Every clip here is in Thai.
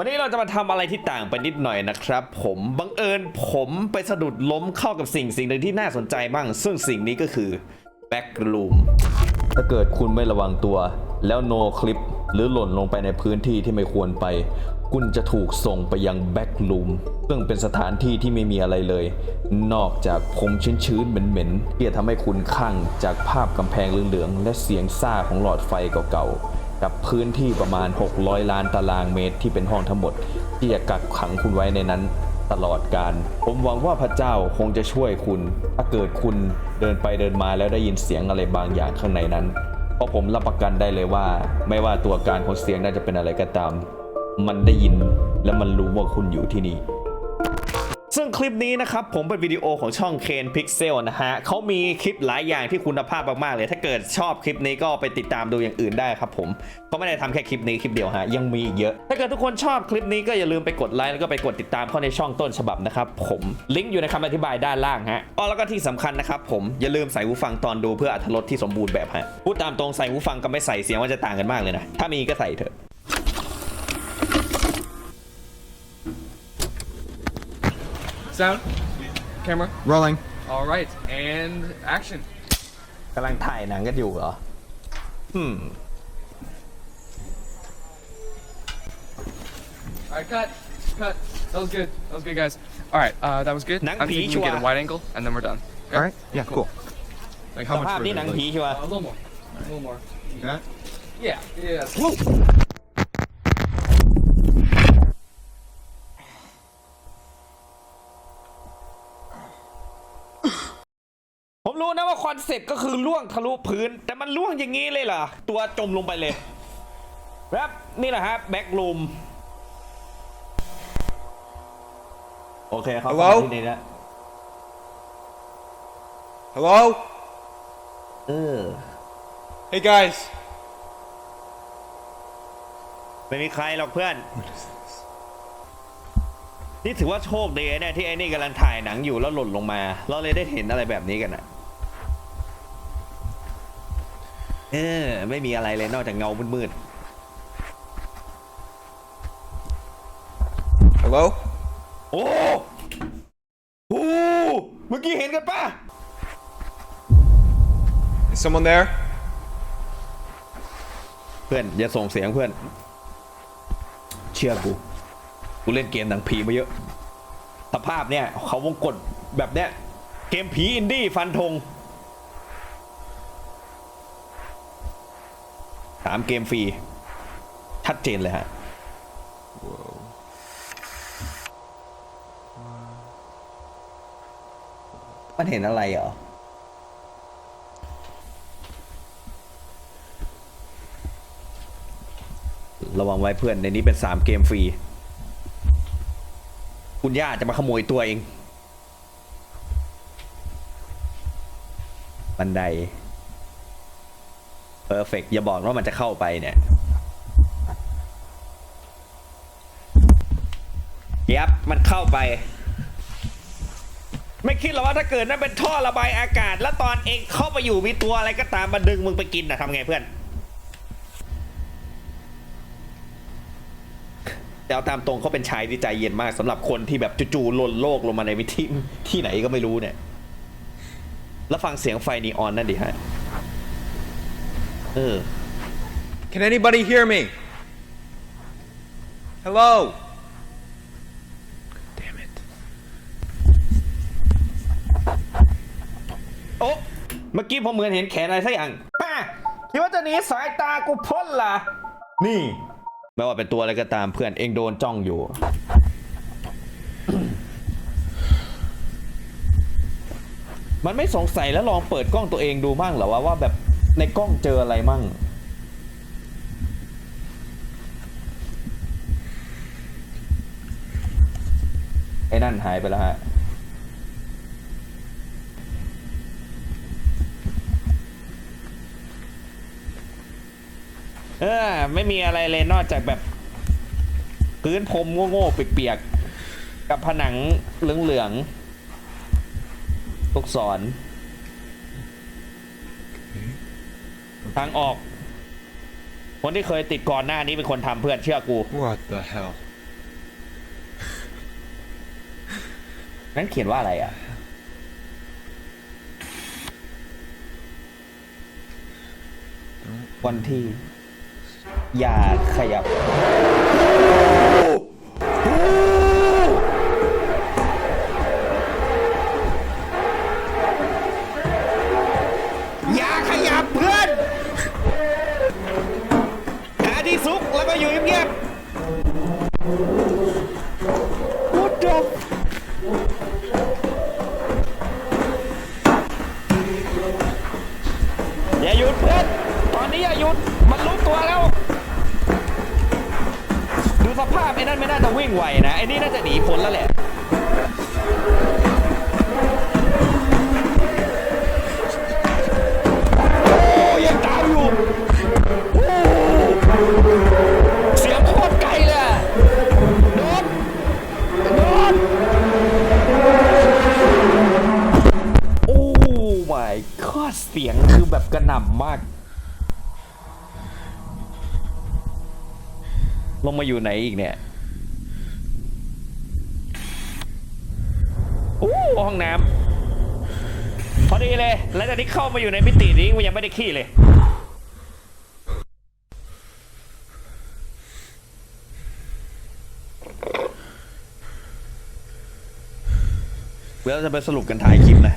วันนี้เราจะมาทำอะไรที่ต่างไปนิดหน่อยนะครับ ผมบังเอิญผมไปสะดุดล้มเข้ากับสิ่งสิ่งหนึ่งที่น่าสนใจบ้าง ซึ่งสิ่งนี้ก็คือ Backroom ถ้าเกิดคุณไม่ระวังตัว แล้วโนคลิปหรือหล่นลงไปในพื้นที่ที่ไม่ควรไป คุณจะถูกส่งไปยัง Backroom ซึ่งเป็นสถานที่ที่ไม่มีอะไรเลย นอกจากผมชื้นๆเหม็นๆที่จะทำให้คุณคลั่งจากภาพกำแพงเหลืองๆและเสียงซ่าของหลอดไฟเก่าๆ กับพื้นที่ประมาณ 600 ล้านตารางเมตรที่เป็นห้องทั้งหมด ที่จะกักขังคุณไว้ในนั้นตลอดการ ผมหวังว่าพระเจ้าคงจะช่วยคุณ ถ้าเกิดคุณเดินไปเดินมาแล้วได้ยินเสียงอะไรบางอย่างข้างในนั้น เพราะผมรับประกันได้เลยว่า ไม่ว่าตัวการของเสียงน่าจะเป็นอะไรก็ตาม มันได้ยินและมันรู้ว่าคุณอยู่ที่นี่ ซึ่งคลิปนี้นะครับผมเป็นวิดีโอของช่องเคนพิกเซลนะฮะเขามีคลิปหลายอย่างที่คุณภาพมากๆเลย ถ้าเกิดชอบคลิปนี้ก็ไปติดตามดูอย่างอื่นได้ครับผมเขาไม่ได้ทำแค่คลิปนี้คลิปเดียวฮะยังมีอีกเยอะ ถ้าเกิดทุกคนชอบคลิปนี้ก็อย่าลืมไปกดไลค์แล้วก็ไปกดติดตามเข้าในช่องต้นฉบับนะครับผมลิงก์อยู่ในคำอธิบายด้านล่างฮะอ๋อแล้วก็ที่สำคัญนะครับผมอย่าลืมใส่หูฟังตอนดูเพื่ออรรถรสที่สมบูรณ์แบบฮะพูดตามตรงใส่หูฟังกับไม่ใส่เสียงมันจะต่างกันมากเลยนะถ้ามีก็ใส่เถอะ Sound. Camera. Rolling. All right. And action. กำลังถ่ายหนังกันอยู่เหรอ อืม All right, cut. Cut. That was good. That was good, guys. All right, uh, that was good. Nang I'm thinking we get a pichwa. wide angle, and then we're done. Okay? All right. Yeah. Cool. Like ส how much ภาพ further? นี่หนัง Like, ผีชัว Uh, a little more. A little more. that? Yeah. Yeah. ผ รู้นะว่าคอนเซ็ปต์ก็คือล่วงทะลุพื้น แต่มันล่วงอย่างนี้เลยเหรอ ตัวจมลงไปเลยครับนี่แหละครับแบ็กลูมโอเคเขา Hello? ที่นี่นะ Hello. เออ Hey guys. ไม่มีใครหรอกเพื่อน นี่ถือว่าโชคดีเนี่ยที่ไอ้นี่กำลังถ่ายหนังอยู่แล้วหล่นลงมา เราเลยได้เห็นอะไรแบบนี้กันอะ เออไม่มีอะไรเลยนอกจากเงามืด Hello. ๆ โอ้โหเมื่อกี้เห็นกันปะ Is someone there? เพื่อนอย่าส่งเสียงเพื่อน เชื่อกูกูเล่นเกมหนังผีมาเยอะ สภาพเนี่ยเขาวงกดแบบเนี้ยเกมผีอินดี้ฟันธง สามเกมฟรี ชัดเจนเลยฮะมันเห็นอะไรเหรอระวังไว้เพื่อนในนี้เป็นสามเกมฟรี คุณย่าจะมาขโมยตัวเอง บันได เพอร์เฟกอย่าบอกว่ามันจะเข้าไปเนี่ยยับมันเข้าไป ไม่คิดหรอว่าถ้าเกิดนั่นเป็นท่อระบายอากาศ แล้วตอนเองเข้าไปอยู่มีตัวอะไรก็ตามมาดึงมึงไปกินนะทำไงเพื่อนแต่เอาตามตรงเขาเป็นชายที่ใจเย็นมากสำหรับคนที่แบบจู่ๆหล่นโลกลงมาในวิธีที่ไหนก็ไม่รู้เนี่ย แล้วฟังเสียงไฟนีออนนั่นดิฮะ ออ Can anybody hear me? Hello. Damn it. โอ้เมื่อกี้ผมเหมือนเห็นแขนอะไรสักอย่างฮ่าคิดว่าจะหนีสายตากูพ้นล่ะ นี่ไม่ว่าเป็นตัวอะไรก็ตามเพื่อนเองโดนจ้องอยู่ มันไม่สงสัยแล้วลองเปิดกล้องตัวเองดูมั่งเหรอว่าว่าแบบ ในกล้องเจออะไรมั่ง ไอ้นั่นหายไปแล้วฮะ เออ ไม่มีอะไรเลยนอกจากแบบ พื้นพรมโง่ๆเปียกๆกับผนังเหลืองๆลูกศร ทางออก คนที่เคยติดก่อนหน้านี้เป็นคนทำเพื่อนเชื่อกู What the hell นั่นเขียนว่าอะไรอะ วันที่ อย่าขยับ อย่าหยุดเพื่อนตอนนี้อย่าหยุด มันรู้ตัวแล้ว ดูสภาพไอ้นั่นไม่น่าจะวิ่งไหวนะ ไอ้นี่น่าจะหนีพ้นแล้วแหละ my god เสียงคือแบบกระหน่ำมาก ลงมาอยู่ไหนอีกเนี่ยโอ้ห้องน้ำพอดีเลย แล้วจากที่เข้ามาอยู่ในมิตินี้มันยังไม่ได้ขี้เลยเดี๋ยวเราจะไปสรุปกันท้ายคลิปนะ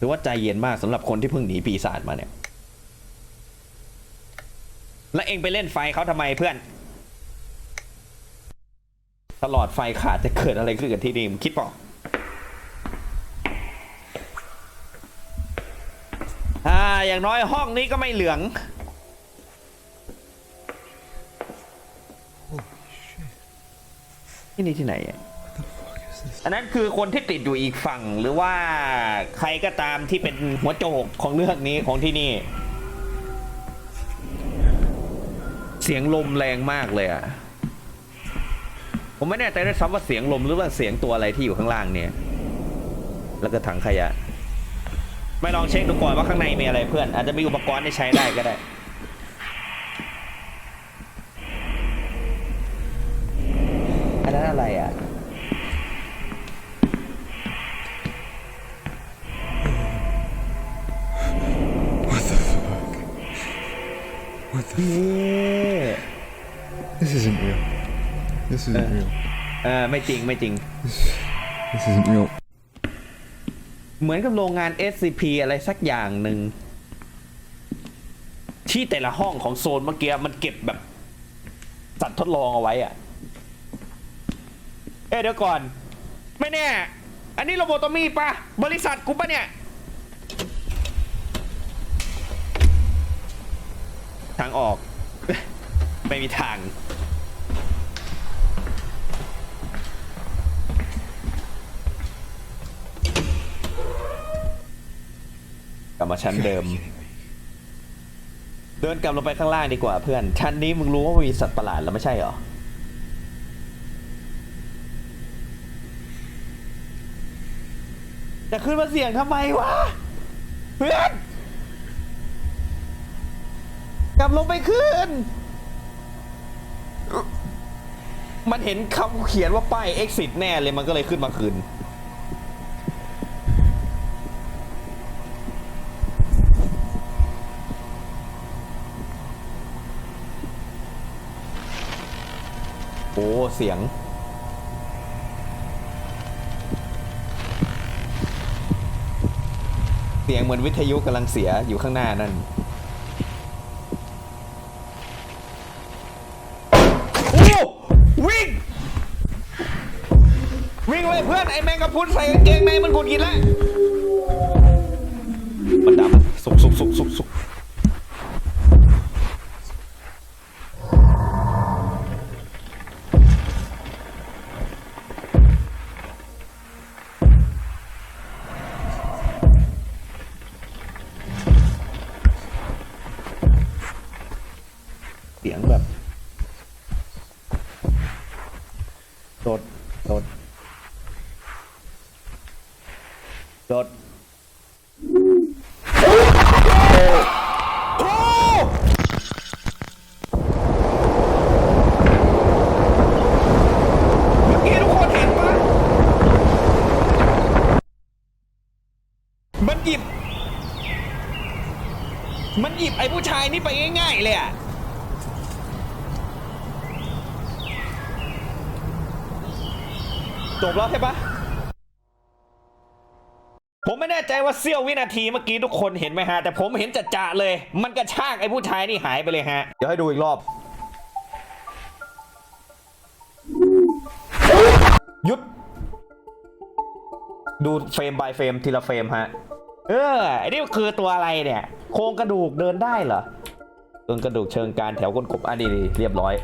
หรือว่าใจเย็นมากสำหรับคนที่เพิ่งหนีปีศาจมาเนี่ย แล้วเองไปเล่นไฟเขาทำไมเพื่อน ตลอดไฟขาดจะเกิดอะไรขึ้นกับที่นี่มึงคิดเปล่าอ่าอย่างน้อยห้องนี้ก็ไม่เหลืองที่นี่ที่ไหนอะ อันนั้นคือคนที่ติดอยู่อีกฝั่งหรือว่าใครก็ตามที่เป็นหัวโจกของเรื่องนี้ของที่นี่ เสียงลมแรงมากเลยอะผมไม่แน่ใจด้วยซ้ำว่าเสียงลมหรือว่าเสียงตัวอะไรที่อยู่ข้างล่างเนี่ย แล้วก็ถังขยะ ไม่ลองเช็คดูก่อนว่าข้างในมีอะไรเพื่อน อาจจะมีอุปกรณ์ที่ใช้ได้ก็ได้ This isn't real. เออไม่จริงไม่จริง This isn't real. เหมือนกับโรงงาน SCP อะไรสักอย่างหนึ่ง ที่แต่ละห้องของโซนเมื่อกี้มันเก็บแบบสัตว์ทดลองเอาไว้อะเอ๊ะเดี๋ยวก่อน ไม่แน่ อันนี้โรโบโตมีปะบริษัทกูปะเนี่ยทางออก ไม่มีทาง กลับ มาชั้นเดิม เดินกลับลงไปข้างล่างดีกว่าเพื่อน ชั้นนี้มึงรู้ว่ามีสัตว์ประหลาดแล้วไม่ใช่เหรอจะขึ้นมาเสี่ยงทำไมวะเพื่อนกลับลงไปขึ้น มันเห็นคำเขียนว่าป้าย exit แน่เลยมันก็เลยขึ้นมาคืน โอ้ เสียง เสียงเหมือนวิทยุกำลังเสียอยู่ข้างหน้านั่นโอ้วิ่ง วิ่งเลยเพื่อนไอ้แมงกะพรุนใส่กางเกงในมันกุดกินแล้ว อนแบบ สด สด สด เมื่อกี้ทุกคนเห็นปะมันหยิบ มันหยิบไอ้ผู้ชายนี่ไปง่ายๆเลยอะ จบแล้วใช่ปะผมไม่แน่ใจว่าเสี้ยววินาทีเมื่อกี้ทุกคนเห็นไหมฮะ แต่ผมเห็นจัดจะเลย มันกระชากไอ้ผู้ชายนี่หายไปเลยฮะ เดี๋ยวให้ดูอีกรอบ หยุด ดูเฟรม by เฟรมทีละเฟรมฮะ เออไอ้นี่คือตัวอะไรเนี่ย โครงกระดูกเดินได้เหรอโดนกระดูกเชิงกรารแถวก้นกบอันนี้นี่เรียบร้อย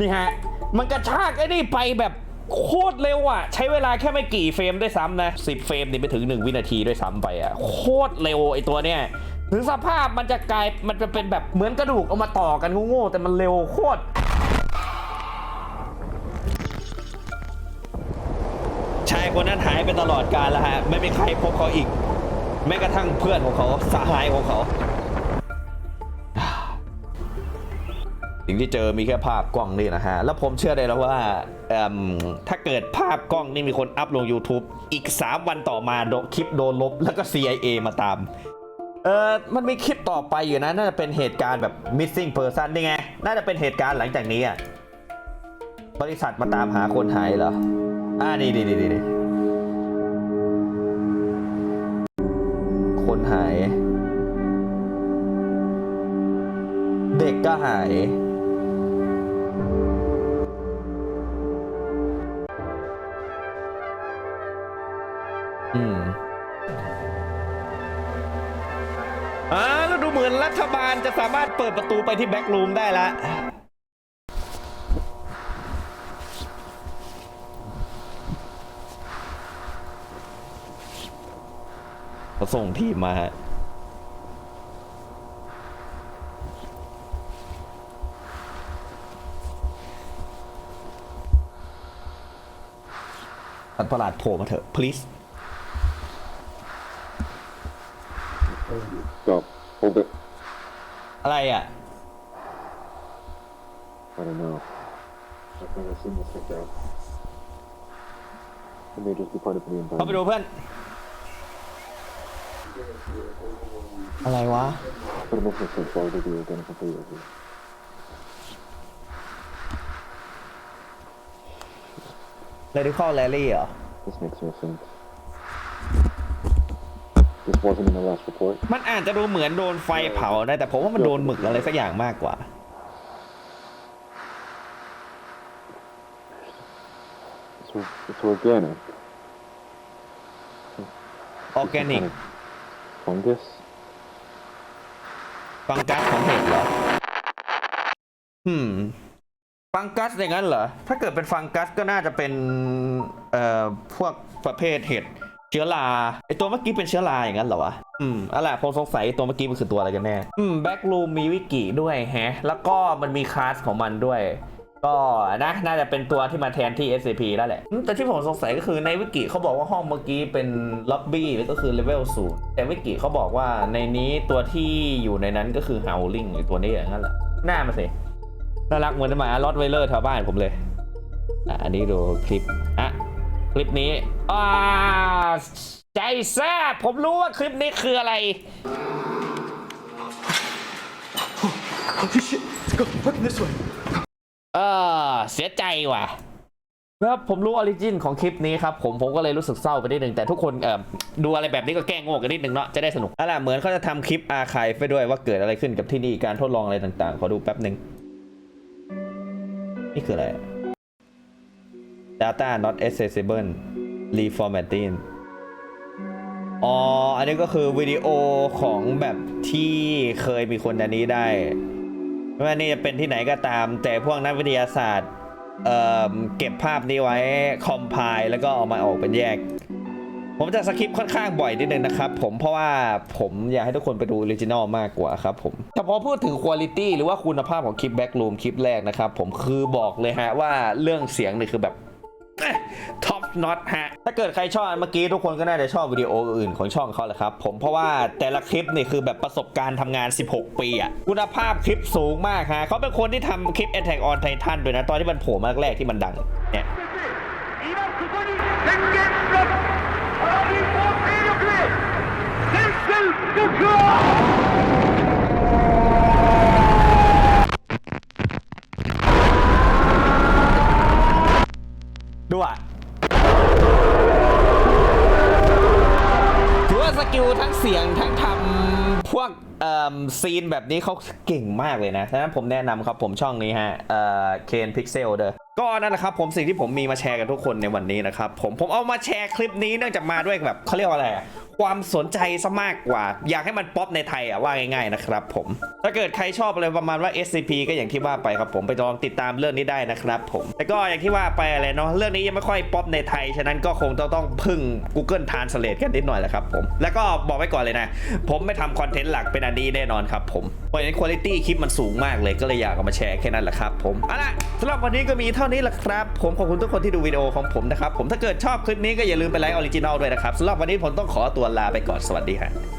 นี่ฮะ มันกระชากไอ้นี่ไปแบบ โคตรเร็วอะ ใช้เวลาแค่ไม่กี่เฟรมด้วยซ้ำนะ10เฟรมนี่ไปถึง 1 วินาทีด้วยซ้ำไปอะ โคตรเร็วไอตัวเนี้ยถึงสภาพมันจะกลายมันจะเป็นแบบเหมือนกระดูกเอามาต่อกันโง่ๆแต่มันเร็วโคตรชายคนนั้นหายไปตลอดกาลแล้วฮะ ไม่มีใครพบเขาอีก แม้กระทั่งเพื่อนของเขาสหายของเขา สิ่งที่เจอมีแค่ภาพกล้องนี่นะฮะ แล้วผมเชื่อได้แล้วว่าถ้าเกิดภาพกล้องนี่มีคนอัพลง YouTube อีก 3 วันต่อมาคลิปโดนลบ แล้วก็ CIA มาตาม เออมันมีคลิปต่อไปอยู่นะ น่าจะเป็นเหตุการณ์แบบ missing person นี่ไง น่าจะเป็นเหตุการณ์หลังจากนี้อะ บริษัทมาตามหาคนหายเหรอ อ่านี่นี่นี่นี่คนหาย เด็กก็หาย รัฐบาลจะสามารถเปิดประตูไปที่แบ็กรูมได้ละเขาส่งทีมมาฮะสัตว์ประหลาดโผล่มาเถอะ please Stop. Hold it. อะไรอะ I don't know. I've never seen this before. It may just be part of the เข้าไปดู environment. เพื่อน อะไรวะ But it makes no sense why would they be identical to you. radical rally เหรอ This makes no sense. This wasn't in the last report. มันอาจจะดูเหมือนโดนไฟเผานะแต่ผมว่ามันโดนหมึกอะไรสักอย่างมากกว่า It's, it's organic. ออร์แกนิก Kind of fungus. ฟังกัสของเห็ดเหรออืม ฟังกัสอย่างนั้นเหรอ ถ้าเกิดเป็นฟังกัสก็น่าจะเป็น เอ่อ พวกประเภทเห็ด เชื้อราไอตัวเมื่อกี้เป็นเชื้อราอย่างนั้นเหรอวะ อืมอะไรผมสงสัยตัวเมื่อกี้มันคือตัวอะไรกันแน่ อืมแบ็กรูมมีวิกิด้วยแฮะ แล้วก็มันมีคลาสของมันด้วย ก็นะน่าจะเป็นตัวที่มาแทนที่ SCP แล้วแหละ แต่ที่ผมสงสัยก็คือในวิกิเขาบอกว่าห้องเมื่อกี้เป็นล็อบบี้ก็คือเลเวลศูนย์แต่วิกิเขาบอกว่าในนี้ตัวที่อยู่ในนั้นก็คือเฮาลิงหรือตัวนี้อย่างนั้นแหละ หน้ามาสิ น่ารักเหมือนหมาลอตไวเลอร์แถวบ้านผมเลย อะอันนี้ดูคลิป อะ คลิปนี้อ่าใจแซ่บผมรู้ว่าคลิปนี้คืออะไรเออเสียใจว่ะครับผมรู้ออริจินของคลิปนี้ครับผมผมก็เลยรู้สึกเศร้าไปนิดนึงแต่ทุกคนเอ่อดูอะไรแบบนี้ก็แกล้งโง่กันนิดนึงเนาะจะได้สนุกอะไรเหมือนเขาจะทำคลิปอาคายไปด้วยว่าเกิดอะไรขึ้นกับที่นี่การทดลองอะไรต่างๆ ขอดูแป๊บหนึ่งนี่คืออะไร data not accessible reformatting อ๋อ อันนี้ก็คือวิดีโอของแบบที่เคยมีคนอันนี้ได้ไม่ว่านี่จะเป็นที่ไหนก็ตาม แต่พวกนักวิทยาศาสตร์เเก็บภาพนี้ไว้คอมไพล์แล้วก็เอามาออกเป็นแยก ผมจะสคริปค่อนข้างบ่อยนิดนึงนะครับผมเพราะว่าผมอยากให้ทุกคนไปดูออริจินอลมากกว่าครับผมแต่พอพูดถึงคุณ i t y หรือว่าคุณภาพของคลิปแบ็ก o ูมคลิปแรกนะครับ ผมคือบอกเลยฮะว่าเรื่องเสียงนี่คือแบบ ท็อปน็อตฮะ ถ้าเกิดใครชอบเมื่อกี้ทุกคนก็น่าจะชอบวิดีโออื่นของช่องเขาแหละครับ ผมเพราะว่าแต่ละคลิปนี่คือแบบประสบการณ์ทำงาน 16 ปีอะคุณภาพคลิปสูงมากฮะเขาเป็นคนที่ทำคลิป Attack on Titan ด้วยนะ ตอนที่มันโผล่มาแรกๆที่มันดังเนี่ย ซีนแบบนี้เขาเก่งมากเลยนะฉะนั้นผมแนะนำครับผมช่องนี้ฮะเอ่อเคนพิกเซลเด้อ ก็นั่นแหละครับผมสิ่งที่ผมมีมาแชร์กับทุกคนในวันนี้นะครับผมผมเอามาแชร์คลิปนี้เนื่องจากมาด้วยแบบเขาเรียกว่าอะไรความสนใจซะมากกว่า อยากให้มันป๊อปในไทยอะว่าง่ายๆนะครับผมถ้าเกิดใครชอบอะไรประมาณว่า SCP ก็อย่างที่ว่าไปครับผมไปลองติดตามเรื่องนี้ได้นะครับผมแต่ก็อย่างที่ว่าไปอะไรเนาะเรื่องนี้ยังไม่ค่อยป๊อปในไทยฉะนั้นก็คงต้องต้องพึ่ง Google Translate กันนิดหน่อยแหละครับผมแล้วก็บอกไว้ก่อนเลยนะ ผมไม่ทำคอนเทนต์หลักเป็นอันนี้แน่นอนครับผมเพราะฉะนั้นคุณภาพคลิปมันสูงมากเลยก็เลยอยากเอามาแชร์แค่นั้นแหละครับผมเอาล่ะสำหรับวันนี้ก็มีเท่านี้แหละครับ ผมขอบคุณทุกคนที่ดูวิดีโอของผมนะครับ ผมถ้าเกิดชอบคลิปนี้ก็อย่าลืมไปไลค์ออริจินอลด้วยนะครับสำหรับวันนี้ผมต้องขอตัวลาไปก่อนสวัสดีครับ